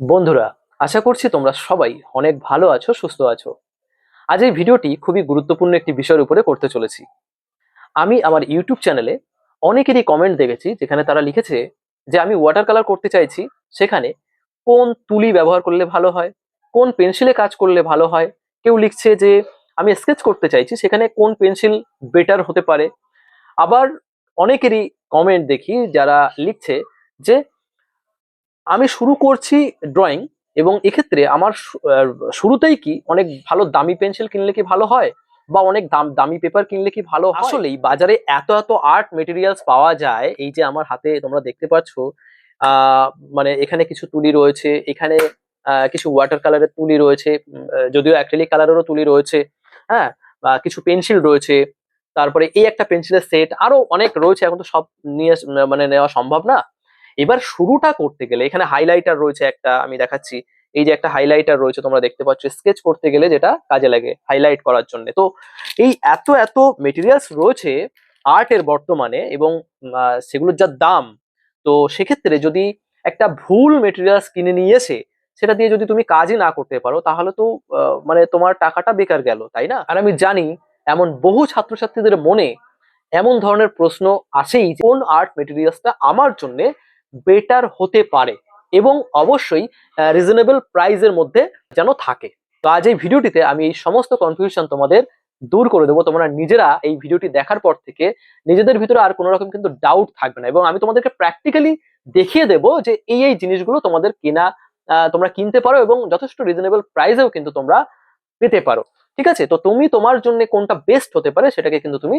বন্ধুরা, আশা করছি তোমরা সবাই অনেক ভালো আছো, সুস্থ আছো। আজ এই ভিডিওটি খুবই গুরুত্বপূর্ণ একটি বিষয়ের উপরে করতে চলেছি। আমি আমার ইউটিউব চ্যানেলে অনেকেরই কমেন্ট দেখেছি, যেখানে তারা লিখেছে যে, আমি ওয়াটার কালার করতে চাইছি, সেখানে কোন তুলি ব্যবহার করলে ভালো হয়, কোন পেন্সিলে কাজ করলে ভালো হয়? কেউ লিখছে যে, আমি স্কেচ করতে চাইছি, সেখানে কোন পেন্সিল বেটার হতে পারে? আবার অনেকেরই কমেন্ট দেখি যারা লিখছে যে আমি শুরু করছি ড্রয়িং এবং এক্ষেত্রে আমার শুরুতেই কি অনেক ভালো দামি পেন্সিল কিনলে কি ভালো হয়? বা অনেক দাম দামি পেপার কিনলে কি ভালো আসলেই বাজারে এত এত আর্ট মেটেরিয়ালস পাওয়া যায় এই যে আমার হাতে তোমরা দেখতে পাচ্ছ আহ মানে এখানে কিছু তুলি রয়েছে এখানে কিছু ওয়াটার কালারের তুলি রয়েছে যদিও অ্যাক্রিলিক কালারেরও তুলি রয়েছে হ্যাঁ? বা কিছু পেন্সিল রয়েছে তারপরে এই একটা পেন্সিলের সেট আরও অনেক রয়েছে এখন তো সব নিয়ে মানে নেওয়া সম্ভব না। এবার শুরুটা করতে গেলে, এখানে হাইলাইটার রয়েছে একটা, আমি দেখাচ্ছি। এই যে একটা হাইলাইটার রয়েছে, তোমরা দেখতে পাচ্ছ স্কেচ করতে গেলে যেটা কাজে লাগে হাইলাইট করার জন্য। তো এই এত এত মেটেরিয়ালস রয়েছে আর্টের বর্তমানে এবং সেগুলোর যা দাম, তো সেক্ষেত্রে যদি একটা ভুল মেটেরিয়ালস কিনে নিয়ে এসে সেটা দিয়ে যদি তুমি কাজই না করতে পারো, তাহলে তো মানে তোমার টাকাটা বেকার গেল, তাই না? আর আমি জানি, এমন বহু ছাত্রছাত্রীদের মনে এমন ধরনের প্রশ্ন আসেই কোন আর্ট মেটেরিয়ালসটা আমার জন্য বেটার হতে পারে এবং অবশ্যই রিজনেবল প্রাইসের মধ্যে যেন থাকে। তো আজ এই ভিডিওটিতে আমি এই সমস্ত কনফিউশন তোমাদের দূর করে দেবো। তোমরা নিজেরা এই ভিডিওটি দেখার পর থেকে নিজেদের ভিতরে আর কোনো রকম কিন্তু ডাউট থাকবে না এবং আমি তোমাদেরকে প্র্যাকটিক্যালি দেখিয়ে দেবো যে এই এই জিনিসগুলো তোমাদের কেনা তোমরা কিনতে পারো এবং যথেষ্ট রিজনেবল প্রাইসেও কিন্তু তোমরা পেতে পারো। ঠিক আছে? তো তুমি তোমার জন্য কোনটা বেস্ট হতে পারে সেটাকে কিন্তু তুমি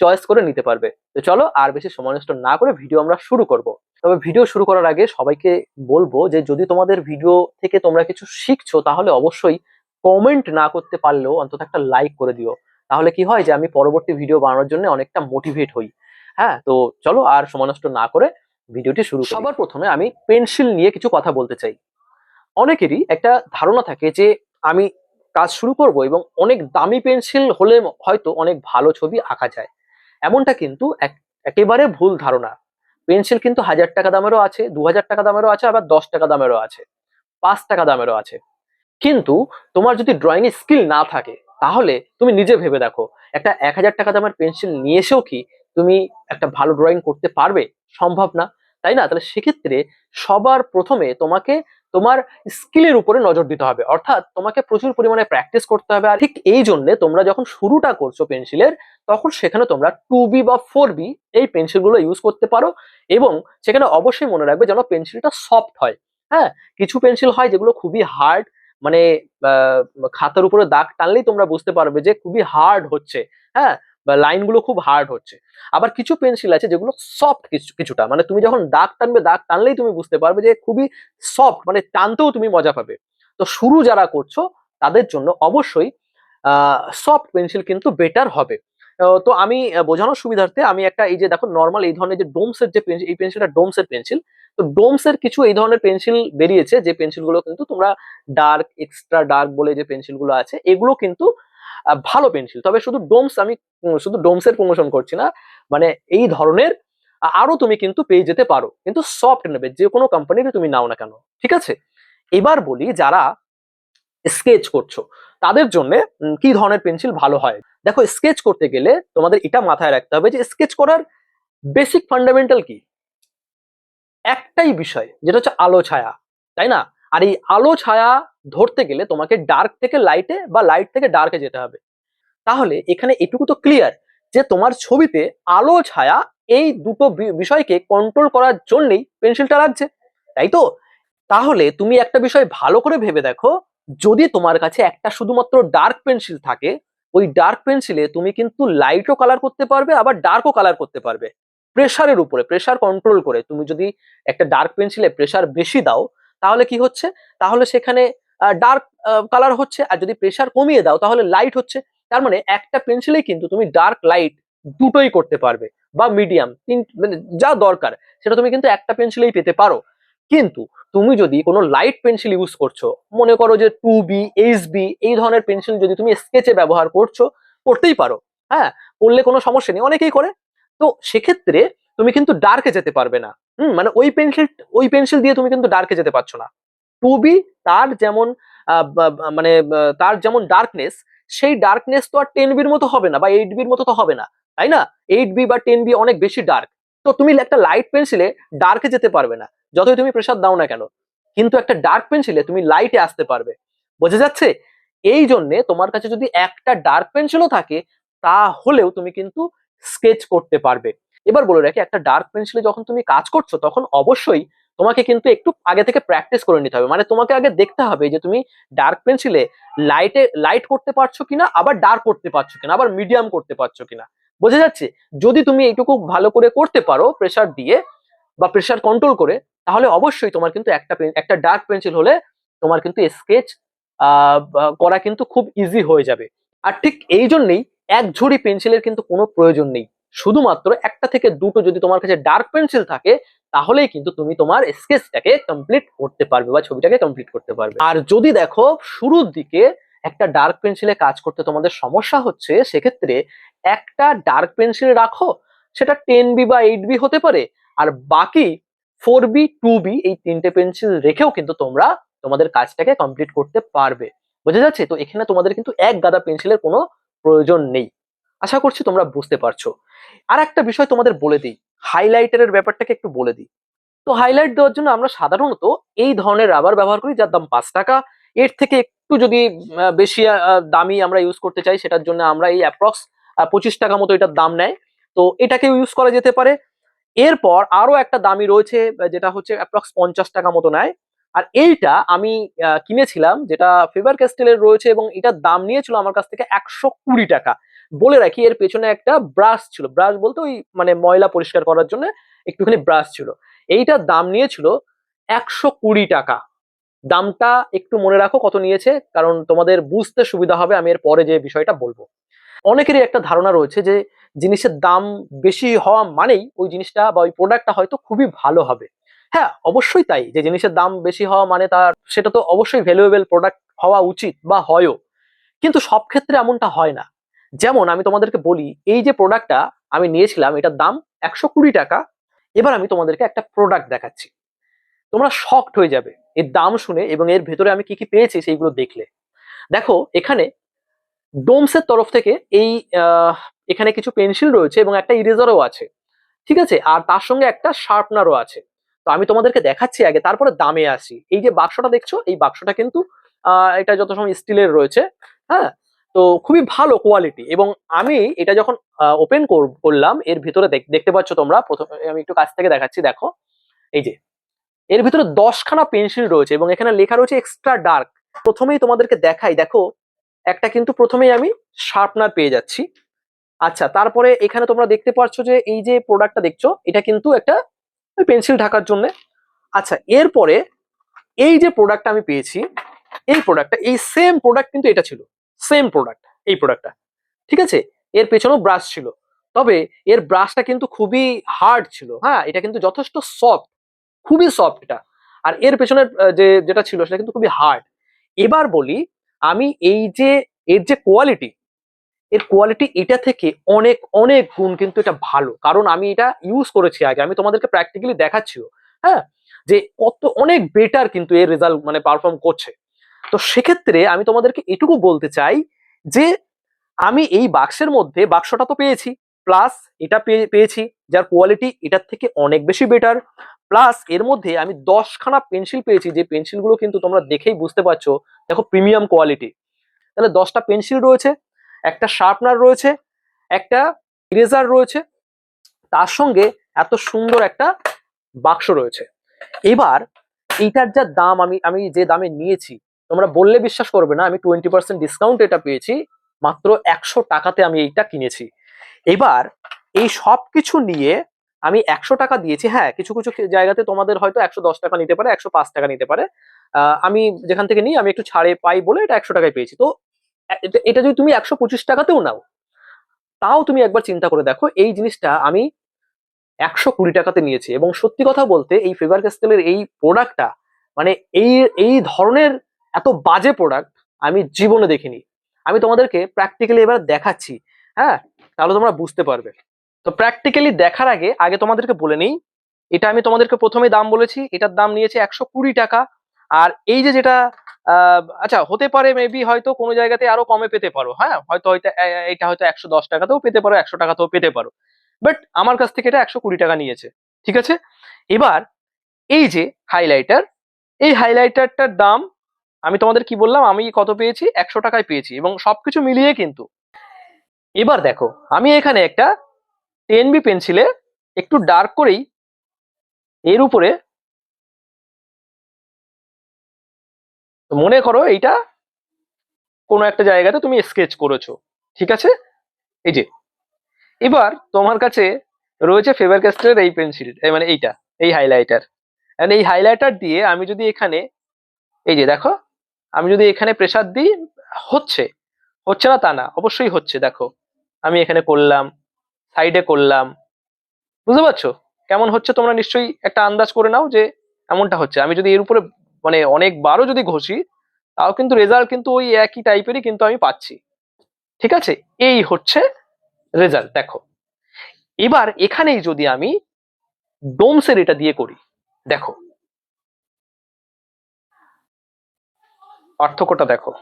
চয়েস করে নিতে পারবে। তো চলো আর বেশি সময় নষ্ট না করে ভিডিও আমরা শুরু করব। তবে ভিডিও শুরু করার আগে সবাইকে বলব যে, যদি তোমাদের ভিডিও থেকে তোমরা কিছু শিখছো, তাহলে অবশ্যই কমেন্ট না করতে পারলেও অন্তত একটা লাইক করে দিও। তাহলে কি হয় যে, আমি পরবর্তী ভিডিও বানানোর জন্য অনেকটা মোটিভেট হই। হ্যাঁ তো চলো আর সময় নষ্ট না করে ভিডিওটি শুরু। সবার প্রথমে আমি পেন্সিল নিয়ে কিছু কথা বলতে চাই। অনেকেরই একটা ধারণা থাকে যে, আমি কাজ শুরু করব এবং অনেক দামি পেন্সিল হলে হয়তো অনেক ভালো ছবি আঁকা যায়। এমনটা কিন্তু এক- একেবারে ভুল ধারণা। পেন্সিল কিন্তু হাজার টাকা দামেরও আছে, দু হাজার টাকা দামেরও আছে, আবার দশ টাকা দামেরও আছে, পাঁচ টাকা দামেরও আছে। কিন্তু তোমার যদি ড্রয়িং স্কিল না থাকে, তাহলে তুমি নিজে ভেবে দেখো, একটা এক হাজার টাকা দামের পেন্সিল নিয়ে এসেও কি তুমি একটা ভালো ড্রয়িং করতে পারবে? সম্ভব না, তাই না? তাহলে সেক্ষেত্রে সবার প্রথমে তোমাকে তোমার স্কিলের উপরে নজর দিতে হবে। অর্থাৎ তোমাকে প্রচুর পরিমাণে প্র্যাকটিস করতে হবে। আর ঠিক এই জন্য তোমরা যখন শুরুটা করছ পেন্সিলের তখন সেখানে তোমরা টু বি বা ফোর বি এই পেন্সিলগুলো ইউজ করতে পারো এবং সেখানে অবশ্যই মনে রাখবে যেন পেন্সিলটা সফট হয়। হ্যাঁ কিছু পেন্সিল হয় যেগুলো খুবই হার্ড মানে খাতার উপরে দাগ টানলেই তোমরা বুঝতে পারবে যে খুবই হার্ড হচ্ছে। হ্যাঁ লাইনগুলো খুব হার্ড হচ্ছে। আবার কিছু পেন্সিল আছে যেগুলো সফট কিছু কিছুটা। মানে তুমি যখন দাগ টানবে, দাগ টানলেই তুমি বুঝতে পারবে যে খুবই সফট মানে টানতেও তুমি মজা পাবে। তো শুরু যারা করছ, তাদের জন্য অবশ্যই সফট পেন্সিল কিন্তু বেটার হবে। তো আমি বোঝানোর সুবিধার্থে আমি একটা এই যে দেখো নর্মাল এই ধরনের যে ডোমসের যে পেন্সিল এই পেন্সিলটা ডোমসের পেন্সিল তো ডোমসের কিছু এই ধরনের পেন্সিল বেরিয়েছে যে পেন্সিলগুলো কিন্তু তোমরা ডার্ক এক্সট্রা ডার্ক বলে যে পেন্সিলগুলো আছে, এগুলো কিন্তু ভালো পেন্সিল তবে শুধু ডোমস আমি শুধু ডোমসের প্রমোশন করছি না মানে এই ধরনের আরও তুমি কিন্তু পেয়ে যেতে পারো। কিন্তু সফট নেবে, যে কোনো কোম্পানির তুমি নাও না কেন, ঠিক আছে? এবার বলি যারা স্কেচ করছ, তাদের জন্য কি ধরনের পেন্সিল ভালো হয়? দেখো স্কেচ করতে গেলে তোমাদের এটা মাথায় রাখতে হবে যে স্কেচ করার বেসিক ফান্ডামেন্টাল কি? একটাই বিষয়, যেটা হচ্ছে আলো ছায়া, তাই না? আর এই আলো ছায়া ধরতে গেলে তোমাকে ডার্ক থেকে লাইটে বা লাইট থেকে ডার্কে যেতে হবে। তাহলে এখানে এটুকু তো ক্লিয়ার যে তোমার ছবিতে আলো, ছায়া এই দুটো বিষয়কে কন্ট্রোল করার জন্যই পেন্সিলটা লাগছে, তাই তো? তাহলে তুমি একটা বিষয় ভালো করে ভেবে দেখো, যদি তোমার কাছে একটা শুধুমাত্র ডার্ক পেন্সিল থাকে, ওই ডার্ক পেন্সিলে তুমি কিন্তু লাইটও কালার করতে পারবে, আবার ডার্কও কালার করতে পারবে। প্রেসারের উপরে প্রেসার কন্ট্রোল করে। তুমি যদি একটা ডার্ক পেন্সিলে প্রেসার বেশি দাও, তাহলে কি হচ্ছে? তাহলে সেখানে ডার্ক কালার হচ্ছে, আর যদি প্রেসার কমিয়ে দাও, তাহলে লাইট হচ্ছে। তার মানে একটা পেন্সিলেই কিন্তু তুমি ডার্ক লাইট দুটোই করতে পারবে, বা মিডিয়াম তিন মানে যা দরকার, সেটা তুমি কিন্তু একটা পেন্সিলেই পেতে পারো। কিন্তু তুমি যদি কোনো লাইট পেন্সিল ইউজ করছ, মনে করো যে টু বি এইচ বি এই ধরনের পেন্সিল যদি তুমি স্কেচে ব্যবহার করছ, করতেই পারো। হ্যাঁ করলে কোনো সমস্যা নেই, অনেকেই করে। তো সেক্ষেত্রে তুমি কিন্তু ডার্কে যেতে পারবে না। হুম মানে ওই পেন্সিল ওই পেন্সিল দিয়ে তুমি কিন্তু ডার্কে যেতে পারছ না। টু বি তার যেমন মানে তার যেমন ডার্কনেস সেই ডার্কনেস তো আর টেন বির মতো হবে না বা এইট বির মতো তো হবে না, তাই না? এইট বি বা টেন বি অনেক বেশি ডার্ক তো তুমি একটা লাইট পেন্সিলে ডার্কে যেতে পারবে না, যতই তুমি প্রেশার দাও না কেন। কিন্তু একটা ডার্ক পেন্সিলে তুমি লাইটে আসতে পারবে। বোঝা যাচ্ছে? এই জন্যে তোমার কাছে যদি একটা ডার্ক পেন্সিলও থাকে, তাহলেও তুমি কিন্তু স্কেচ করতে পারবে। এবার বলে রাখি, একটা ডার্ক পেন্সিলে যখন তুমি কাজ করছ, তখন অবশ্যই তোমাকে কিন্তু একটু আগে থেকে প্র্যাকটিস করে নিতে হবে। মানে তোমাকে আগে দেখতে হবে যে তুমি ডার্ক পেন্সিলে লাইটে লাইট করতে পারছ কিনা, আবার ডার্ক করতে পারছ কিনা, আবার মিডিয়াম করতে পারছ কিনা। বোঝা যাচ্ছে? যদি তুমি এইটুকু ভালো করে করতে পারো প্রেশার দিয়ে বা প্রেশার কন্ট্রোল করে, তাহলে অবশ্যই তোমার কিন্তু একটা একটা ডার্ক পেন্সিল হলে তোমার কিন্তু স্কেচ করা কিন্তু খুব ইজি হয়ে যাবে। আর ঠিক এই জন্যেই এক ঝুড়ি পেন্সিলের কিন্তু কোনো প্রয়োজন নেই। শুধুমাত্র একটা থেকে দুটো যদি তোমার কাছে ডার্ক পেন্সিল থাকে, তাহলেই কিন্তু তুমি তোমার স্কেচটাকে কমপ্লিট করতে পারবে বা ছবিটাকে কমপ্লিট করতে পারবে। আর যদি দেখো, শুরুর দিকে একটা ডার্ক পেন্সিলে কাজ করতে তোমাদের সমস্যা হচ্ছে, সেক্ষেত্রে একটা ডার্ক পেন্সিল রাখো, সেটা টেন বি বা এইট বি হতে পারে, আর বাকি ফোর বি টু বি এই তিনটে পেন্সিল রেখেও কিন্তু তোমরা তোমাদের কাজটাকে কমপ্লিট করতে পারবে। বোঝা যাচ্ছে? তো এখানে তোমাদের কিন্তু এক গাদা পেন্সিলের কোনো প্রয়োজন নেই। আশা করছি তোমরা বুঝতে পারছ। আর একটা বিষয় তোমাদের বলে দিই হাইলাইটারের ব্যাপারটাকে একটু বলে দিই। তো হাইলাইট দেওয়ার জন্য আমরা সাধারণত এই ধরনের রাবার ব্যবহার করি, যার দাম পাঁচ টাকা। এর থেকে একটু যদি বেশি দামি আমরা ইউজ করতে চাই, সেটার জন্য আমরা এই অ্যাপ্রক্স পঁচিশ টাকা মতো এটার দাম নেয়। তো এটাকেও ইউজ করা যেতে পারে। এরপর আরও একটা দামি রয়েছে, যেটা হচ্ছে অ্যাপ্রক্স পঞ্চাশ টাকা মতো নেয়। আর এইটা আমি কিনেছিলাম, যেটা ফেভার ক্যাস্টেলের রয়েছে এবং এটার দাম নিয়েছিল আমার কাছ থেকে একশো কুড়ি টাকা। বলে রাখি, এর পেছনে একটা ব্রাশ ছিল। ব্রাশ বলতে ওই মানে ময়লা পরিষ্কার করার জন্য একটুখানি ব্রাশ ছিল। এইটার দাম নিয়েছিল একশো কুড়ি টাকা। দামটা একটু মনে রাখো কত নিয়েছে, কারণ তোমাদের বুঝতে সুবিধা হবে, আমি এর পরে যে বিষয়টা বলব। অনেকেরই একটা ধারণা রয়েছে যে জিনিসের দাম বেশি হওয়া মানেই ওই জিনিসটা বা ওই প্রোডাক্টটা হয়তো খুবই ভালো হবে। হ্যাঁ অবশ্যই তাই। যে জিনিসের দাম বেশি হওয়া মানে তার, সেটা তো অবশ্যই ভ্যালুয়েবল প্রোডাক্ট হওয়া উচিত বা হয়ও। কিন্তু সব ক্ষেত্রে এমনটা হয় না। যেমন আমি তোমাদেরকে বলি, এই যে প্রোডাক্টটা আমি নিয়েছিলাম, এটার দাম একশো কুড়ি টাকা। এবার আমি তোমাদেরকে একটা প্রোডাক্ট দেখাচ্ছি। তোমরা শকড হয়ে যাবে এর দাম শুনে এবং এর ভেতরে আমি কি কি পেয়েছি সেইগুলো দেখলে। দেখো, এখানে ডোমসের তরফ থেকে এই এখানে কিছু পেন্সিল রয়েছে এবং একটা ইরেজারও আছে। ঠিক আছে? আর তার সঙ্গে একটা শার্পনারও আছে। তো আমি তোমাদেরকে দেখাচ্ছি আগে, তারপরে দামে আসি। এই যে বাক্সটা দেখছ, এই বাক্সটা কিন্তু এটা যত সময় স্টিলের রয়েছে হ্যাঁ? তো খুবই ভালো কোয়ালিটি এবং আমি এটা যখন ওপেন করলাম, এর ভিতরে দেখ- দেখতে পাচ্ছ তোমরা, প্রথমে আমি একটু কাছ থেকে দেখাচ্ছি, দেখো। এই যে, এর ভিতরে দশখানা পেন্সিল রয়েছে এবং এখানে লেখা রয়েছে এক্সট্রা ডার্ক প্রথমেই তোমাদেরকে দেখাই, দেখো, একটা কিন্তু প্রথমেই আমি শার্পনার পেয়ে যাচ্ছি। আচ্ছা তারপরে এখানে তোমরা দেখতে পাচ্ছ যে, এই যে প্রোডাক্টটা দেখছ, এটা কিন্তু একটা পেন্সিল ঢাকার জন্য। আচ্ছা এরপরে এই যে প্রোডাক্টটা আমি পেয়েছি, এই প্রোডাক্টটা এই সেম প্রোডাক্ট কিন্তু এটা ছিল। সেম প্রোডাক্ট এই প্রোডাক্টটা ঠিক আছে? এর পেছনেও ব্রাশ ছিল। তবে এর ব্রাশটা কিন্তু খুবই হার্ড ছিল হ্যাঁ? এটা কিন্তু যথেষ্ট সফট খুবই সফট এটা। আর এর পেছনের যে, যেটা ছিল সেটা কিন্তু খুবই হার্ড এবার বলি, আমি এই যে, এর যে কোয়ালিটি এর কোয়ালিটি এটা থেকে অনেক অনেক গুণ কিন্তু এটা ভালো। কারণ আমি এটা ইউজ করেছি আগে, আমি তোমাদেরকে প্র্যাকটিক্যালি দেখাচ্ছিও হ্যাঁ? যে কত অনেক বেটার কিন্তু এর রেজাল্ট মানে পারফর্ম করছে। তো সেক্ষেত্রে আমি তোমাদেরকে এটুকু বলতে চাই যে আমি এই বাক্সের মধ্যে বাক্সটা তো পেয়েছি প্লাস এটা পেয়ে- পেয়েছি, যার কোয়ালিটি এটার থেকে অনেক বেশি বেটার প্লাস এর মধ্যে আমি দশখানা পেন্সিল পেয়েছি, যে পেন্সিলগুলো কিন্তু তোমরা দেখেই বুঝতে পারছ, দেখো প্রিমিয়াম কোয়ালিটি তাহলে দশটা পেন্সিল রয়েছে, একটা শার্পনার রয়েছে, একটা ইরেজার রয়েছে, তার সঙ্গে এত সুন্দর একটা বাক্স রয়েছে। এবার এইটার যা দাম আমি আমি যে দামে নিয়েছি তোমরা বললে বিশ্বাস করবে না, আমি টোয়েন্টি পার্সেন্ট ডিসকাউন্ট এটা পেয়েছি, মাত্র একশো টাকাতে আমি এইটা কিনেছি। এবার এই সব কিছু নিয়ে আমি একশো টাকা দিয়েছি হ্যাঁ কিছু কিছু জায়গাতে তোমাদের হয়তো একশো দশ টাকা নিতে পারে, একশো পাঁচ টাকা নিতে পারে। আমি যেখান থেকে নিই, আমি একটু ছাড়ে পাই বলে এটা একশো টাকায় পেয়েছি। তো এটা- যদি তুমি একশো পঁচিশ টাকাতেও নাও, তাও তুমি একবার চিন্তা করে দেখো, এই জিনিসটা আমি একশো কুড়ি টাকাতে নিয়েছি। এবং সত্যি কথা বলতে, এই ফেভার ক্যাস্টেলের এই প্রোডাক্টটা মানে এই এই ধরনের এত বাজে প্রোডাক্ট আমি জীবনে দেখিনি। আমি তোমাদেরকে প্র্যাকটিক্যালি এবার দেখাচ্ছি হ্যাঁ? তাহলে তোমরা বুঝতে পারবে। তো প্র্যাকটিক্যালি দেখার আগে আগে তোমাদেরকে বলে নিই, এটা আমি তোমাদেরকে প্রথমে দাম বলেছি, এটার দাম নিয়েছে একশো কুড়ি টাকা। আর এই যে যেটা আচ্ছা হতে পারে মেবি হয়তো কোনো জায়গাতে আরও কমে পেতে পারো হ্যাঁ? হয়তো হয়তো এটা হয়তো একশো দশ টাকাতেও পেতে পারো, একশো টাকাতেও পেতে পারো। বাট আমার কাছ থেকে এটা একশো কুড়ি টাকা নিয়েছে, ঠিক আছে? এবার, এই যে হাইলাইটার এই হাইলাইটারটার দাম আমি তোমাদের কি বললাম? আমি কত পেয়েছি? একশো টাকায় পেয়েছি এবং সবকিছু মিলিয়ে কিন্তু। এবার দেখো, আমি এখানে একটা টেন বি পেন্সিলে একটু ডার্ক করেই এর উপরে মনে করো এইটা কোনো একটা জায়গাতে তুমি স্কেচ করেছ, ঠিক আছে? এই যে, এবার তোমার কাছে রয়েছে ফেভার ক্যাস্টেলের এই পেন্সিল মানে এইটা, এই হাইলাইটার এই হাইলাইটার দিয়ে আমি যদি এখানে, এই যে দেখো আমি যদি এখানে প্রেসার দিই, হচ্ছে। হচ্ছে না তা না, অবশ্যই হচ্ছে, দেখো। আমি এখানে করলাম সাইডে করলাম। বুঝতে পারছ? কেমন হচ্ছে তোমরা নিশ্চয়ই একটা আন্দাজ করে নাও যে এমনটা হচ্ছে। আমি যদি এর উপরে মানে অনেকবারও যদি ঘষি, তাও কিন্তু রেজাল্ট কিন্তু ওই একই টাইপেরই কিন্তু আমি পাচ্ছি। ঠিক আছে? এই হচ্ছে রেজাল্ট দেখো। এবার এখানেই যদি আমি ডোমসের এটা দিয়ে করি, দেখো। পার্থক্যটা দেখো।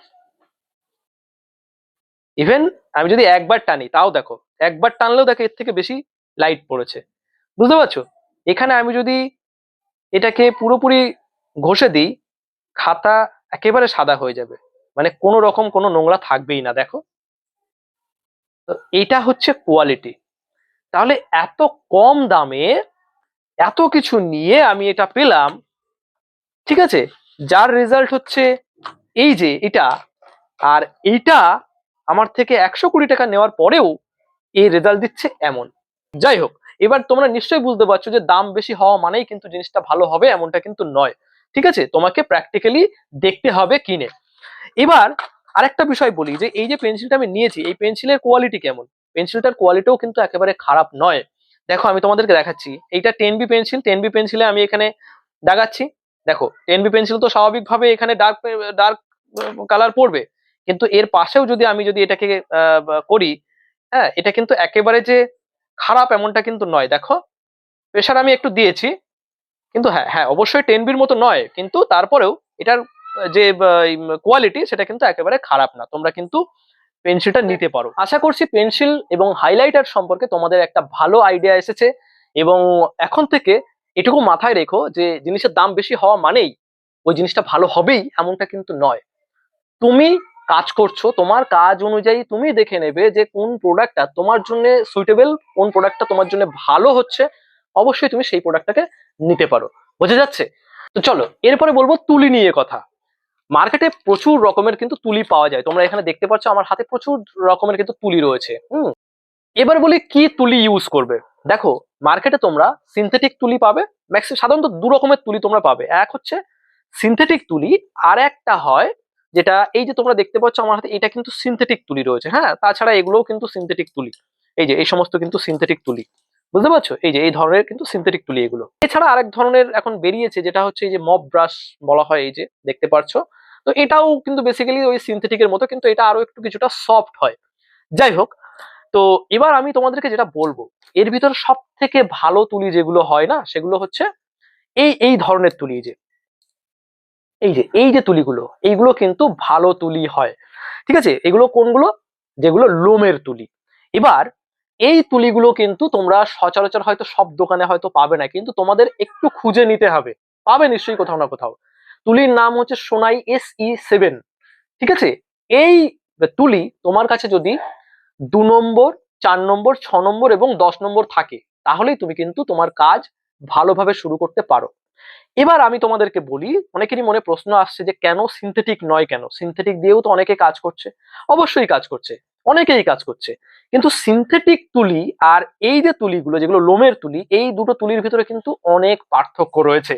ইভেন আমি যদি একবার টানি, তাও দেখো, একবার টানলেও দেখো এর থেকে বেশি লাইট পড়েছে। বুঝতে পারছ? এখানে আমি যদি এটাকে পুরোপুরি ঘষে দিই, খাতা একেবারে সাদা হয়ে যাবে। মানে কোনো রকম কোনো নোংরা থাকবেই না, দেখো। তো এটা হচ্ছে কোয়ালিটি তাহলে এত কম দামে এত কিছু নিয়ে আমি এটা পেলাম, ঠিক আছে? যার রেজাল্ট হচ্ছে এই যে এটা, আর এইটা আমার থেকে একশো কুড়ি টাকা নেওয়ার পরেও এই রেজাল্ট দিচ্ছে এমন। যাই হোক, এবার তোমরা নিশ্চয়ই বুঝতে পারছ যে দাম বেশি হওয়া মানেই কিন্তু জিনিসটা ভালো হবে, এমনটা কিন্তু নয়। ঠিক আছে? তোমাকে প্র্যাকটিক্যালি দেখতে হবে কিনে। এবার আরেকটা বিষয় বলি, যে এই যে পেন্সিলটা আমি নিয়েছি, এই পেন্সিলের কোয়ালিটি কেমন? পেন্সিলটার কোয়ালিটিও কিন্তু একেবারে খারাপ নয়। দেখো, আমি তোমাদেরকে দেখাচ্ছি। এইটা ten B pencil ten B পেন্সিলে আমি এখানে দাগাচ্ছি। দেখো টেন বি পেন্সিল তো স্বাভাবিকভাবে এখানে ডার্ক ডার্ক কালার পড়বে। কিন্তু এর পাশেও যদি আমি যদি এটাকে করি হ্যাঁ এটা কিন্তু একেবারে যে খারাপ এমনটা কিন্তু নয়। দেখো প্রেশার আমি একটু দিয়েছি, কিন্তু হ্যাঁ হ্যাঁ অবশ্যই টেন বির মতো নয়, কিন্তু তারপরেও এটার যে কোয়ালিটি সেটা কিন্তু একেবারে খারাপ না। তোমরা কিন্তু পেন্সিলটা নিতে পারো। আশা করছি পেন্সিল এবং হাইলাইটার সম্পর্কে তোমাদের একটা ভালো আইডিয়া এসেছে এবং এখন থেকে এটুকু মাথায় রেখো যে, জিনিসের দাম বেশি হওয়া মানেই ওই জিনিসটা ভালো হবেই, এমনটা কিন্তু নয়। তুমি কাজ করছ, তোমার কাজ অনুযায়ী তুমি দেখে নেবে যে কোন প্রোডাক্টটা তোমার জন্য সুইটেবল কোন প্রোডাক্টটা তোমার জন্য ভালো হচ্ছে, অবশ্যই তুমি সেই প্রোডাক্টটাকে নিতে পারো। বোঝা যাচ্ছে? তো চলো, এরপরে বলব তুলি নিয়ে কথা। মার্কেটে প্রচুর রকমের কিন্তু তুলি পাওয়া যায়। তোমরা এখানে দেখতে পাচ্ছ আমার হাতে প্রচুর রকমের কিন্তু তুলি রয়েছে। হুম? এবার বলি কি তুলি ইউজ করবে? দেখো মার্কেটে তোমরা সিনথেটিক তুলি পাবে। ম্যাক্সি সাধারণত দু রকমের তুলি তোমরা পাবে। এক হচ্ছে সিনথেটিক তুলি, আর একটা হয় যেটা এই যে তোমরা দেখতে পাচ্ছ আমার হাতে, এটা কিন্তু সিনথেটিক তুলি রয়েছে হ্যাঁ? তাছাড়া এগুলোও কিন্তু সিনথেটিক তুলি। এই যে, এই সমস্ত কিন্তু সিনথেটিক তুলি। বুঝতে পারছ? এই যে, এই ধরনের কিন্তু সিনথেটিক তুলি এগুলো। এছাড়া আরেক ধরনের এখন বেরিয়েছে, যেটা হচ্ছে এই যে মব ব্রাশ বলা হয় এই যে, দেখতে পারছ? তো এটাও কিন্তু বেসিক্যালি ওই সিনথেটিকের মতো, কিন্তু এটা আরও একটু কিছুটা সফট হয়। যাই হোক, তো এবার আমি তোমাদেরকে যেটা বলব, এর ভিতর সব থেকে ভালো তুলি যেগুলো হয় না, সেগুলো হচ্ছে এই এই ধরনের তুলি যে। এই যে এই যে তুলিগুলো, এইগুলো কিন্তু ভালো তুলি হয়। ঠিক আছে? এগুলো কোনগুলো? যেগুলো লোমের তুলি। এবার এই তুলিগুলো কিন্তু তোমরা সচরাচর হয়তো সব দোকানে হয়তো পাবে না, কিন্তু তোমাদের একটু খুঁজে নিতে হবে। পাবে নিশ্চয়ই কোথাও না কোথাও। তুলির নাম হচ্ছে সোনাই এস ই সেভেন। ঠিক আছে? এই তুলি তোমার কাছে যদি দু নম্বর, চার নম্বর, ছ নম্বর এবং দশ নম্বর থাকে, তাহলেই তুমি কিন্তু তোমার কাজ ভালোভাবে শুরু করতে পারো। এবার আমি তোমাদেরকে বলি, অনেকেরই মনে প্রশ্ন আসছে যে কেন সিনথেটিক নয় কেন? সিনথেটিক দিয়েও তো অনেকে কাজ করছে। অবশ্যই কাজ করছে, অনেকেই কাজ করছে। কিন্তু সিনথেটিক তুলি আর এই যে তুলিগুলো, যেগুলো লোমের তুলি, এই দুটো তুলির ভিতরে কিন্তু অনেক পার্থক্য রয়েছে।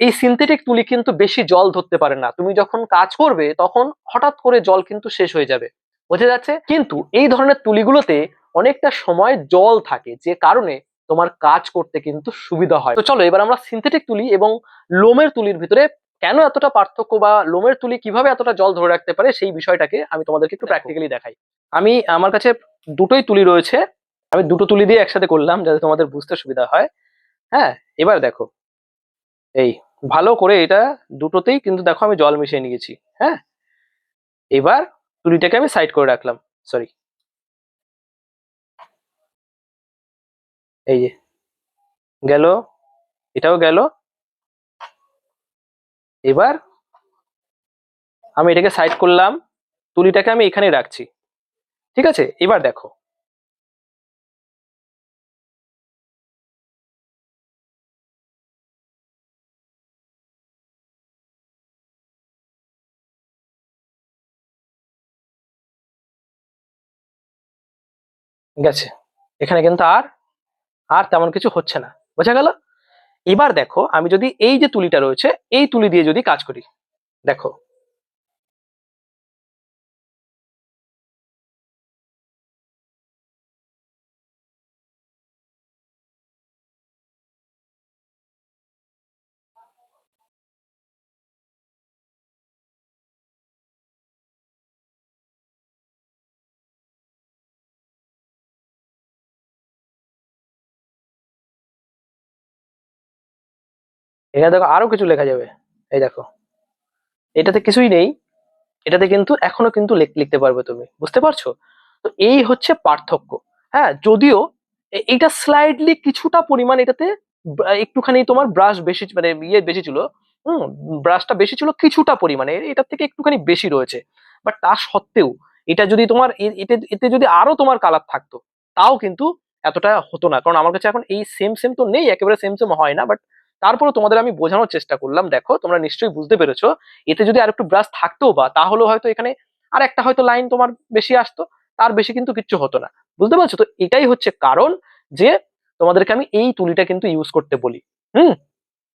এই সিনথেটিক তুলি কিন্তু বেশি জল ধরতে পারে না। তুমি যখন কাজ করবে, তখন হঠাৎ করে জল কিন্তু শেষ হয়ে যাবে। বোঝা যাচ্ছে? কিন্তু এই ধরনের তুলিগুলোতে অনেকটা সময় জল থাকে, যে কারণে তোমার কাজ করতে কিন্তু সুবিধা হয়। তো চলো এবার আমরা সিনথেটিক তুলি এবং লোমের তুলির ভিতরে কেন এতটা পার্থক্য বা লোমের তুলি কীভাবে এতটা জল ধরে রাখতে পারে সেই বিষয়টাকে আমি তোমাদেরকে একটু প্র্যাকটিক্যালি দেখাই। আমি আমার কাছে দুটোই তুলি রয়েছে। আমি দুটো তুলি দিয়ে একসাথে করলাম যাতে তোমাদের বুঝতে সুবিধা হয়। হ্যাঁ এবার দেখো। এই ভালো করে এটা দুটোতেই কিন্তু দেখো আমি জল মিশিয়ে নিয়েছি। হ্যাঁ এবার তুলিটাকে আমি সাইড করে রাখলাম। সরি এই যে, গেল? এটাও গেল? এবার আমি এটাকে সাইড করলাম, তুলিটাকে আমি এখানে রাখছি। ঠিক আছে? এবার দেখো। গেছে। এখানে কিন্তু আর আর তেমন কিছু হচ্ছে না। বোঝা গেল? এবার দেখো, আমি যদি এই যে তুলিটা রয়েছে, এই তুলি দিয়ে যদি কাজ করি, দেখো এখানে দেখো আরও কিছু লেখা যাবে। এই দেখো। এটাতে কিছুই নেই। এটাতে কিন্তু এখনও কিন্তু লেখ- লিখতে পারবে তুমি। বুঝতে পারছ? তো এই হচ্ছে পার্থক্য। হ্যাঁ যদিও এ- এইটা স্লাইডলি কিছুটা পরিমাণ এটাতে একটুখানি তোমার ব্রাশ বেশি মানে ইয়ে বেশি ছিল। হুম ব্রাশটা বেশি ছিল কিছুটা পরিমাণে। এটার থেকে একটুখানি বেশি রয়েছে। বাট তা সত্ত্বেও এটা যদি তোমার এতে যদি আরও তোমার কালার থাকতো, তাও কিন্তু এতটা হতো না। কারণ আমার কাছে এখন এই সেম সেম তো নেই। একেবারে সেম সেম হয় না। বাট তারপরে তোমাদের আমি বোঝানোর চেষ্টা করলাম, দেখো, তোমরা নিশ্চয়ই বুঝতে পেরেছ। এতে যদি আর একটু ব্রাশ থাকতেও বা, তাহলে হয়তো এখানে আর একটা হয়তো লাইন তোমার বেশি আসতো, তার বেশি কিন্তু কিচ্ছু হতো না। বুঝতে পারছ? তো এটাই হচ্ছে কারণ যে, তোমাদেরকে আমি এই তুলিটা কিন্তু ইউজ করতে বলি। হুম?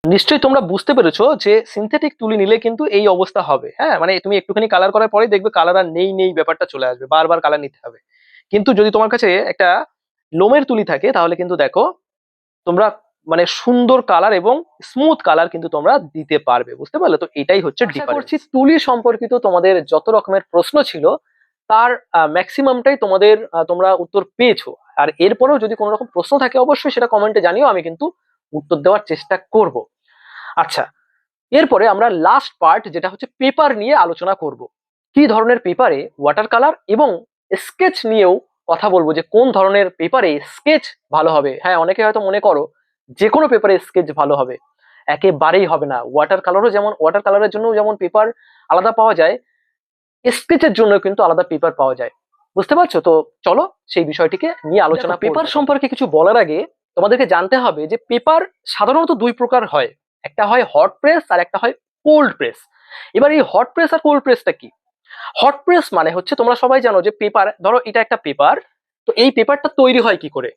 নিশ্চয়ই তোমরা বুঝতে পেরেছ যে সিনথেটিক তুলি নিলে কিন্তু এই অবস্থা হবে। হ্যাঁ মানে তুমি একটুখানি কালার করার পরে দেখবে কালার আর নেই নেই ব্যাপারটা চলে আসবে, বারবার কালার নিতে হবে। কিন্তু যদি তোমার কাছে একটা লোমের তুলি থাকে, তাহলে কিন্তু দেখো, তোমরা মানে সুন্দর কালার এবং স্মুথ কালার কিন্তু তোমরা দিতে পারবে বুঝতে পারলে? তো এটাই হচ্ছে করছি তুলি সম্পর্কিত তোমাদের যত রকমের প্রশ্ন ছিল তার ম্যাক্সিমামটাই তোমাদের তোমরা উত্তর পেয়েছ। আর এরপরেও যদি কোনো রকম প্রশ্ন থাকে অবশ্যই সেটা কমেন্টে জানিও আমি কিন্তু উত্তর দেওয়ার চেষ্টা করব। আচ্ছা এরপরে আমরা লাস্ট পার্ট যেটা হচ্ছে পেপার নিয়ে আলোচনা করব। কি ধরনের পেপারে ওয়াটার কালার এবং স্কেচ নিয়েও কথা বলব যে কোন ধরনের পেপারে স্কেচ ভালো হবে? হ্যাঁ অনেকে হয়তো মনে করো যে কোনো পেপারে স্কেচ ভালো হবে। একেবারেই হবে না। ওয়াটার কালারও যেমন ওয়াটার কালারের জন্য যেমন পেপার আলাদা পাওয়া যায় স্কেচের জন্য কিন্তু আলাদা পেপার পাওয়া যায়। বুঝতে পারছ? তো চলো সেই বিষয়টিকে নিয়ে আলোচনা পেপার সম্পর্কে কিছু বলার আগে তোমাদেরকে জানতে হবে যে পেপার সাধারণত দুই প্রকার হয়। একটা হয় হট প্রেস আর একটা হয় কোল্ড প্রেস এবার এই হট প্রেস আর কোল্ড প্রেসটা কি? হট প্রেস মানে হচ্ছে তোমরা সবাই জানো যে পেপার ধরো এটা একটা পেপার তো এই পেপারটা তৈরি হয় কি করে?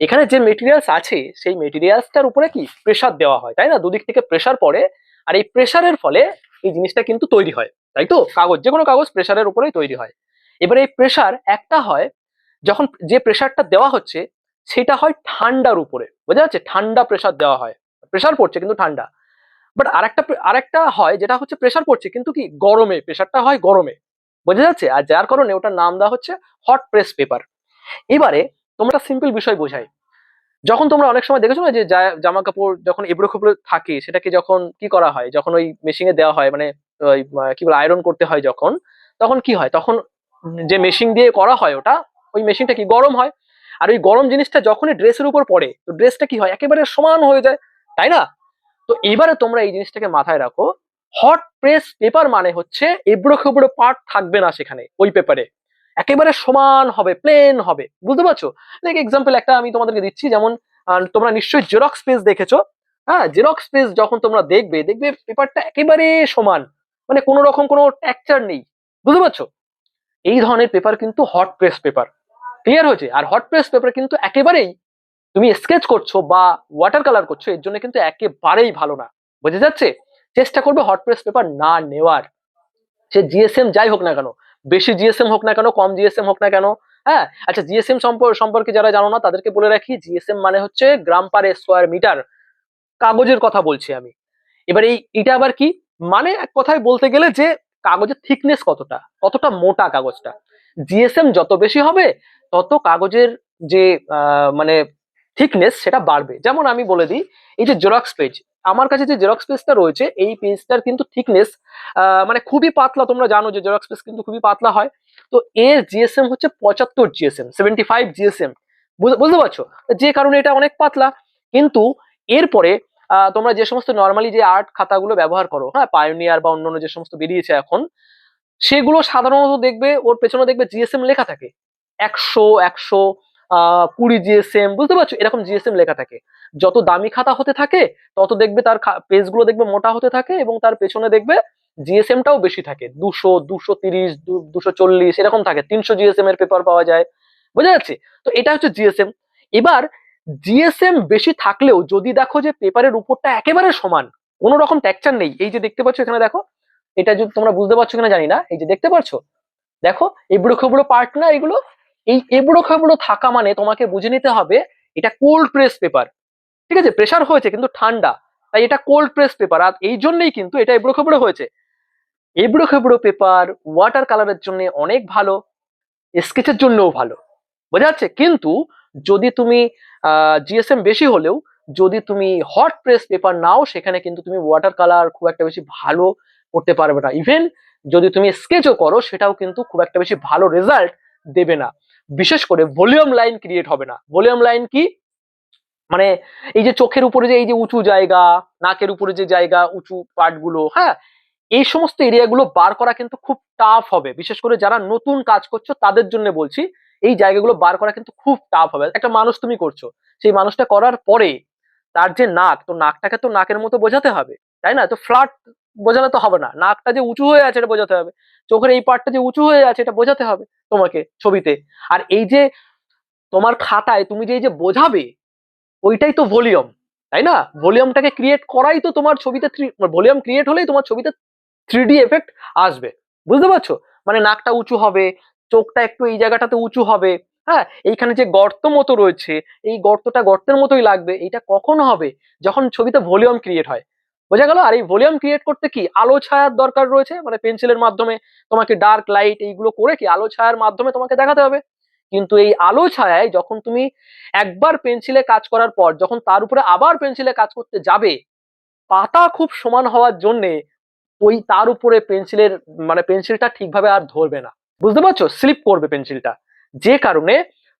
এখানে যে মেটেরিয়ালস আছে, সেই মেটেরিয়ালসটার উপরে কি প্রেশার দেওয়া হয়, তাই না? দুদিক থেকে প্রেশার পড়ে, আর এই প্রেশারের ফলে এই জিনিসটা কিন্তু তৈরি হয়, তাই তো? কাগজ যে কোনো কাগজ প্রেশারের উপরেই তৈরি হয়। এবার এই প্রেশার একটা হয়, যখন যে প্রেশারটা দেওয়া হচ্ছে, সেটা হয় ঠান্ডার উপরে, বোঝা যাচ্ছে? ঠান্ডা প্রেসার দেওয়া হয়। প্রেশার পড়ছে কিন্তু ঠান্ডা। বাট আরেকটা আরেকটা হয়, যেটা হচ্ছে প্রেশার পড়ছে কিন্তু কি? গরমে প্রেশারটা হয় গরমে, বোঝা যাচ্ছে? আর যার কারণে ওটার নাম দেওয়া হচ্ছে হট প্রেস পেপার এবারে তোমরা সিম্পল বিষয় বোঝাই। যখন তোমরা অনেক সময় দেখেছ না যে জামা কাপড় যখন এবড়ো খেবড়ো থাকে, সেটাকে যখন কি করা হয়? যখন ওই মেশিনে দেওয়া হয় মানে ওই কি বলে আয়রন করতে হয় যখন, তখন কি হয়? তখন যে মেশিন দিয়ে করা হয় ওটা, ওই মেশিনটা কি গরম হয়? আর ওই গরম জিনিসটা যখনই ড্রেসের উপর পড়ে, তো ড্রেসটা কি হয়? একেবারে সমান হয়ে যায়, তাই না? তো এবারে তোমরা এই জিনিসটাকে মাথায় রাখো হট প্রেস পেপার মানে হচ্ছে এবড়ো খেবড়ো পার্ট থাকবে না সেখানে, ওই পেপারে একেবারে সমান হবে প্লেন হবে। বুঝতে পারছ? লাইক এক্সাম্পল একটা আমি তোমাদেরকে দিচ্ছি, যেমন তোমরা নিশ্চয়ই জেরক্স পেজ দেখেছ। হ্যাঁ জেরক্স পেজ যখন তোমরা দেখবে দেখবে পেপারটা একেবারে সমান। মানে কোনো রকম কোনো টেক্সচার নেই। বুঝতে পারছ? এই ধরনের পেপার কিন্তু হট প্রেস পেপার ক্লিয়ার হয়েছে? আর হট প্রেস পেপার কিন্তু একেবারেই তুমি স্কেচ করছ বা ওয়াটার কালার করছ, এর জন্য কিন্তু একেবারেই ভালো না। বোঝা যাচ্ছে? চেষ্টা করবে হট প্রেস পেপার না নেওয়ার। সে জিএসএম যাই হোক না কেন বেশি জিএসএম হোক না কেন, কম জিএসএম হোক না কেন হ্যাঁ? আচ্ছা জিএসএম সম্পর্কে যারা জানো না, তাদেরকে বলে রাখি জিএসএম মানে হচ্ছে গ্রাম পার স্কোয়ার মিটার কাগজের কথা বলছি আমি। এবার এই, এটা আবার কি? মানে এক কথায় বলতে গেলে যে, কাগজের থিকনেস কতটা? কতটা মোটা কাগজটা? জিএসএম যত বেশি হবে, তত কাগজের যে মানে থিকনেস সেটা বাড়বে। যেমন আমি বলে দিই, এই যে জেরক্স পেজ আমার কাছে যে জেরক্স পেজটা রয়েছে, এই পেজটার কিন্তু থিকনেস মানে খুবই পাতলা, তোমরা জানো যে জেরক্স পেজ কিন্তু খুবই পাতলা হয়। তো এর জিএসএম হচ্ছে পঁচাত্তর জিএসএম সেভেন্টি ফাইভ জিএসএম বুঝতে পারছ? যে কারণে এটা অনেক পাতলা। কিন্তু এরপরে তোমরা যে সমস্ত নর্মালি যে আর্ট খাতাগুলো ব্যবহার করো হ্যাঁ পায়োনিয়ার বা অন্যান্য যে সমস্ত বেরিয়েছে এখন, সেগুলো সাধারণত দেখবে, ওর পেছনে দেখবে জিএসএম লেখা থাকে। একশো একশো কুড়ি জিএসএম বুঝতে পারছ? এরকম জিএসএম লেখা থাকে। যত দামি খাতা হতে থাকে, তত দেখবে তার পেজগুলো দেখবে মোটা হতে থাকে এবং তার পেছনে দেখবে জিএসএমটাও বেশি থাকে। দুশো দুশো তিরিশ দুশো চল্লিশ, এরকম থাকে। তিনশো জিএসএম এর পেপার পাওয়া যায়। বোঝা যাচ্ছে? তো এটা হচ্ছে জিএসএম এবার জিএসএম বেশি থাকলেও যদি দেখো যে পেপারের উপরটা একেবারে সমান, কোনো রকম টেক্সচার নেই। এই যে দেখতে পাচ্ছ এখানে দেখো, এটা যদি তোমরা বুঝতে পারছ কিনা জানি না। এই যে দেখতে পাচ্ছ দেখো, এই এবড়ো খেবড়ো পার্ট না, এগুলো এই এবড়ো খেবড়ো থাকা মানে তোমাকে বুঝে নিতে হবে এটা কোল্ড প্রেস পেপার ঠিক আছে? প্রেশার হয়েছে কিন্তু ঠান্ডা। তাই এটা কোল্ড প্রেস পেপার আর এই জন্যই কিন্তু এটা এবড়ো খেবড়ো হয়েছে। এবড়ো খেবড়ো পেপার ওয়াটার কালারের জন্য অনেক ভালো স্কেচের জন্যও ভালো। বোঝা যাচ্ছে? কিন্তু যদি তুমি জিএসএম বেশি হলেও যদি তুমি হট প্রেস পেপার নাও, সেখানে কিন্তু তুমি ওয়াটার কালার খুব একটা বেশি ভালো করতে পারবে না। ইভেন যদি তুমি স্কেচও করো, সেটাও কিন্তু খুব একটা বেশি ভালো রেজাল্ট দেবে না। বিশেষ করে ভলিউম লাইন ক্রিয়েট হবে না। ভলিউম লাইন কি? মানে এই যে চোখের উপরে যে এই যে উঁচু জায়গা, নাকের উপরে যে জায়গা, উঁচু পার্টগুলো হ্যাঁ? এই সমস্ত এরিয়াগুলো বার করা কিন্তু খুব টাফ হবে। বিশেষ করে যারা নতুন কাজ করছ, তাদের জন্য বলছি, এই জায়গাগুলো বার করা কিন্তু খুব টাফ হবে। একটা মানুষ তুমি করছ, সেই মানুষটা করার পরে তার যে নাক, তো নাকটাকে তো নাকের মতো বোঝাতে হবে, তাই না? তো ফ্ল্যাট বোঝালে তো হবে না। নাকটা যে উঁচু হয়ে আছে, এটা বোঝাতে হবে। চোখের এই পার্টটা যে উঁচু হয়ে আছে এটা বোঝাতে হবে তোমাকে ছবিতে। আর এই যে তোমার খাতায় তুমি যে এই যে বোঝাবে, ওইটাই তো ভলিউম তাই না? ভলিউমটাকে ক্রিয়েট করাই তো তোমার ছবিতে থ্রি ভলিউম ক্রিয়েট হলেই তোমার ছবিতে থ্রি এফেক্ট আসবে। বুঝতে পারছ? মানে নাকটা উঁচু হবে, চোখটা একটু এই জায়গাটাতে উঁচু হবে হ্যাঁ? এইখানে যে গর্ত মতো রয়েছে, এই গর্তটা গর্তের মতোই লাগবে এটা কখন হবে? যখন ছবিতে ভলিউম ক্রিয়েট হয়। বোঝা গেল? আর এই ভলিউম ক্রিয়েট করতে কি আলো ছায়ার দরকার রয়েছে? মানে পেন্সিলের মাধ্যমে তোমাকে ডার্ক লাইট এইগুলো করে কি আলো ছায়ার মাধ্যমে তোমাকে দেখাতে হবে? কিন্তু এই আলো ছায়ায় যখন তুমি একবার পেন্সিলে কাজ করার পর, যখন তার উপরে আবার পেন্সিলে কাজ করতে যাবে, পাতা খুব সমান হওয়ার জন্যে ওই তার উপরে পেন্সিলের মানে পেন্সিলটা ঠিকভাবে আর ধরবে না। বুঝতে পারছ? স্লিপ করবে পেন্সিলটা যে কারণে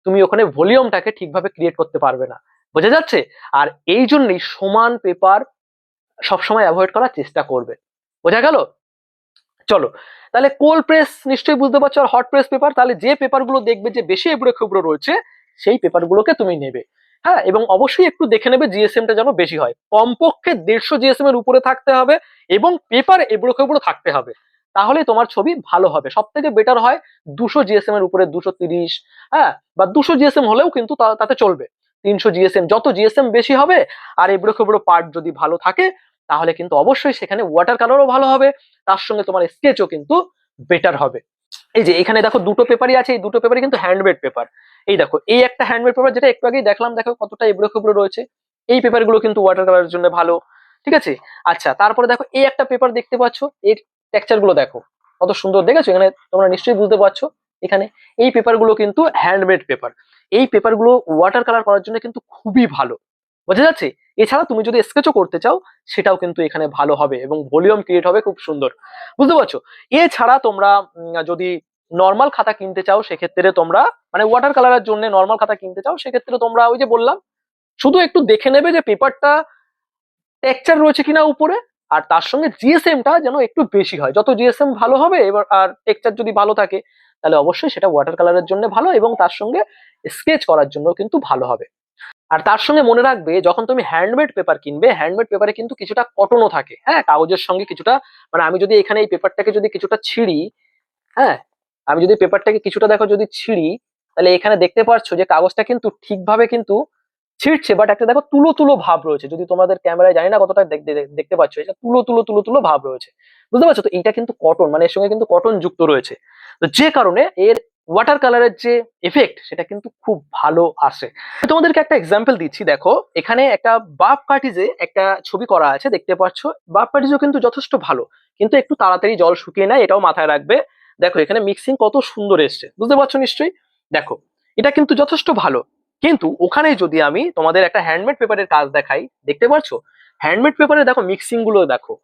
তুমি ওখানে ভলিউমটাকে ঠিকভাবে ক্রিয়েট করতে পারবে না। বোঝা যাচ্ছে? আর এই জন্যই সমান পেপার সবসময় অ্যাভয়েড করার চেষ্টা করবে। বোঝা গেল? চলো, তাহলে কোল্ড প্রেস নিশ্চয়ই বুঝতে পারছ, আর হট প্রেস পেপার তাহলে যে পেপারগুলো দেখবে যে বেশি এবড়ো খেবড়ো রয়েছে, সেই পেপারগুলোকে তুমি নেবে। হ্যাঁ এবং অবশ্যই একটু দেখে নেবে জিএসএমটা যেন বেশি হয়। কমপক্ষে দেড়শো জিএসএম এর উপরে থাকতে হবে এবং পেপার এবড়ো খেবড়ো থাকতে হবে। তাহলে তোমার ছবি ভালো হবে। সব থেকে বেটার হয় দুশো জিএসএম এর উপরে, দুশো তিরিশ হ্যাঁ বা দুশো জিএসএম হলেও কিন্তু তাতে চলবে। তিনশো জিএসএম যত জিএসএম বেশি হবে, আর এবড়ো খেবড়ো পার্ট যদি ভালো থাকে, তাহলে কিন্তু অবশ্যই সেখানে ওয়াটার কালারও ভালো হবে, তার সঙ্গে তোমার স্কেচও কিন্তু বেটার হবে। এই যে এখানে দেখো দুটো পেপারই আছে, এই দুটো পেপারই কিন্তু হ্যান্ডমেড পেপার এই দেখো, এই একটা হ্যান্ডমেড পেপার যেটা একটু আগেই দেখলাম, দেখো কতটা এবড়ো খেবড়ো রয়েছে। এই পেপারগুলো কিন্তু ওয়াটার কালারের জন্য ভালো, ঠিক আছে? আচ্ছা তারপরে দেখো এই একটা পেপার দেখতে পাচ্ছ, এর টেক্সচারগুলো দেখো। কত সুন্দর দেখেছ? এখানে তোমরা নিশ্চয়ই বুঝতে পারছ, এখানে এই পেপারগুলো কিন্তু হ্যান্ডমেড পেপার এই পেপারগুলো ওয়াটার কালার করার জন্য কিন্তু খুবই ভালো। বোঝা যাচ্ছে? এছাড়া তুমি যদি স্কেচও করতে চাও, সেটাও কিন্তু এখানে ভালো হবে এবং ভলিউম ক্রিয়েট হবে খুব সুন্দর। বুঝতে পারছ? এছাড়া তোমরা যদি নর্মাল খাতা কিনতে চাও, সেক্ষেত্রে তোমরা মানে ওয়াটার কালারের জন্য নর্মাল খাতা কিনতে চাও, সেক্ষেত্রে তোমরা ওই যে বললাম, শুধু একটু দেখে নেবে যে পেপারটা টেক্সচার রয়েছে কিনা উপরে, আর তার সঙ্গে জিএসএমটা যেন একটু বেশি হয়। যত জিএসএম ভালো হবে, এবার আর টেক্সচার যদি ভালো থাকে তাহলে অবশ্যই সেটা ওয়াটার কালারের জন্য ভালো এবং তার সঙ্গে স্কেচ করার জন্য কিন্তু ভালো হবে। আর তার সঙ্গে মনে রাখবে, যখন তুমি হ্যান্ডমেড পেপার কিনবে হ্যান্ডমেড পেপারে কিন্তু কিছুটা কটনও থাকে। হ্যাঁ কাগজের সঙ্গে কিছুটা মানে আমি যদি এখানে এই পেপারটাকে যদি কিছুটা ছিঁড়ি হ্যাঁ আমি যদি পেপারটাকে কিছুটা দেখো যদি ছিঁড়ি, তাহলে এখানে দেখতে পাচ্ছ যে কাগজটা কিন্তু ঠিকভাবে কিন্তু ছিঁড়ছে বাট একটা দেখো তুলো তুলো ভাব রয়েছে। যদি তোমাদের ক্যামেরায় জানি না কতটা দেখ- দেখ- দেখতে পাচ্ছ, এটা তুলো তুলো তুলো তুলো ভাব রয়েছে। বুঝতে পারছ? তো এইটা কিন্তু কটন মানে এর সঙ্গে কিন্তু কটন যুক্ত রয়েছে। তো যে কারণে এর ওয়াটার কালারের যে এফেক্ট সেটা কিন্তু খুব ভালো আসে। তোমাদেরকে একটা এক্সাম্পল দিচ্ছি, দেখো। এখানে একটা বাপ কাটিজে একটা ছবি করা আছে, দেখতে পাচ্ছ? বাপ কাটিজও কিন্তু যথেষ্ট ভালো, কিন্তু একটু তাড়াতাড়ি জল শুকিয়ে নেয়, এটাও মাথায় রাখবে। দেখো, এখানে মিক্সিং কত সুন্দর এসছে, বুঝতে পারছ নিশ্চয়ই? দেখো, এটা কিন্তু যথেষ্ট ভালো, কিন্তু ওখানে যদি আমি তোমাদের একটা হ্যান্ডমেড পেপারের কাজ দেখাই, দেখতে পাচ্ছ হ্যান্ডমেড পেপারে দেখো মিক্সিংগুলো দেখো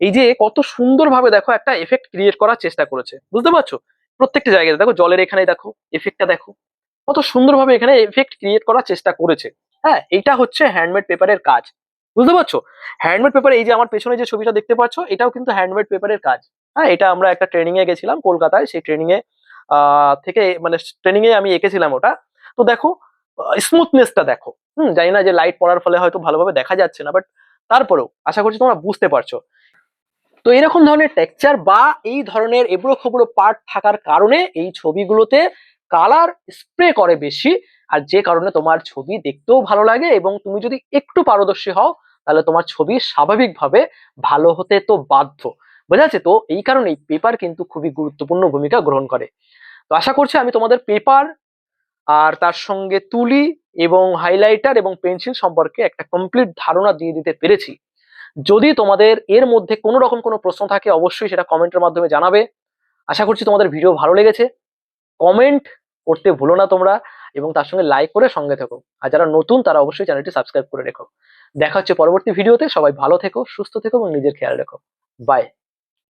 এই যে কত সুন্দরভাবে দেখো একটা এফেক্ট ক্রিয়েট করার চেষ্টা করেছে। বুঝতে পারছ? প্রত্যেকটা জায়গায় দেখো, জলের এখানে দেখো এফেক্টটা দেখো। কত সুন্দরভাবে এখানে এফেক্ট ক্রিয়েট করার চেষ্টা করেছে। হ্যাঁ এইটা হচ্ছে হ্যান্ডমেড পেপারের কাজ। বুঝতে পারছ? হ্যান্ডমেড পেপার এই যে আমার পেছনে যে ছবিটা দেখতে পাচ্ছ, এটাও কিন্তু হ্যান্ডমেড পেপারের কাজ। হ্যাঁ এটা আমরা একটা ট্রেনিং এ গেছিলাম কলকাতায়, সেই ট্রেনিং এ থেকে মানে ট্রেনিং এ আমি এঁকেছিলাম ওটা। তো দেখো স্মুথনেসটা দেখো। হুম, জানি না যে লাইট পড়ার ফলে হয়তো ভালোভাবে দেখা যাচ্ছে না বাট তারপরেও আশা করছি তোমরা বুঝতে পারছ। তো এরকম ধরনের টেক্সচার বা এই ধরনের এবড়ো খবড়ো পার্ট থাকার কারণে এই ছবিগুলোতে কালার স্প্রে করে বেশি। আর যে কারণে তোমার ছবি দেখতেও ভালো লাগে এবং তুমি যদি একটু পারদর্শী হও, তাহলে তোমার ছবি স্বাভাবিকভাবে ভালো হতে তো বাধ্য। বোঝা যাচ্ছে তো? এই কারণেই পেপার কিন্তু খুবই গুরুত্বপূর্ণ ভূমিকা গ্রহণ করে। তো আশা করছি আমি তোমাদের পেপার আর তার সঙ্গে তুলি এবং হাইলাইটার এবং পেন্সিল সম্পর্কে একটা কমপ্লিট ধারণা দিয়ে দিতে পেরেছি। যদি তোমাদের এর মধ্যে কোনো রকম কোনো প্রশ্ন থাকে, অবশ্যই সেটা কমেন্টের মাধ্যমে জানাবে। আশা করছি তোমাদের ভিডিও ভালো লেগেছে। কমেন্ট করতে ভুলো না তোমরা এবং তার সঙ্গে লাইক করে সঙ্গে থেকো। আর যারা নতুন, তারা অবশ্যই চ্যানেলটি সাবস্ক্রাইব করে রেখো। দেখা হচ্ছে পরবর্তী ভিডিওতে। সবাই ভালো থেকো, সুস্থ থেকো এবং নিজের খেয়াল রেখো। বাই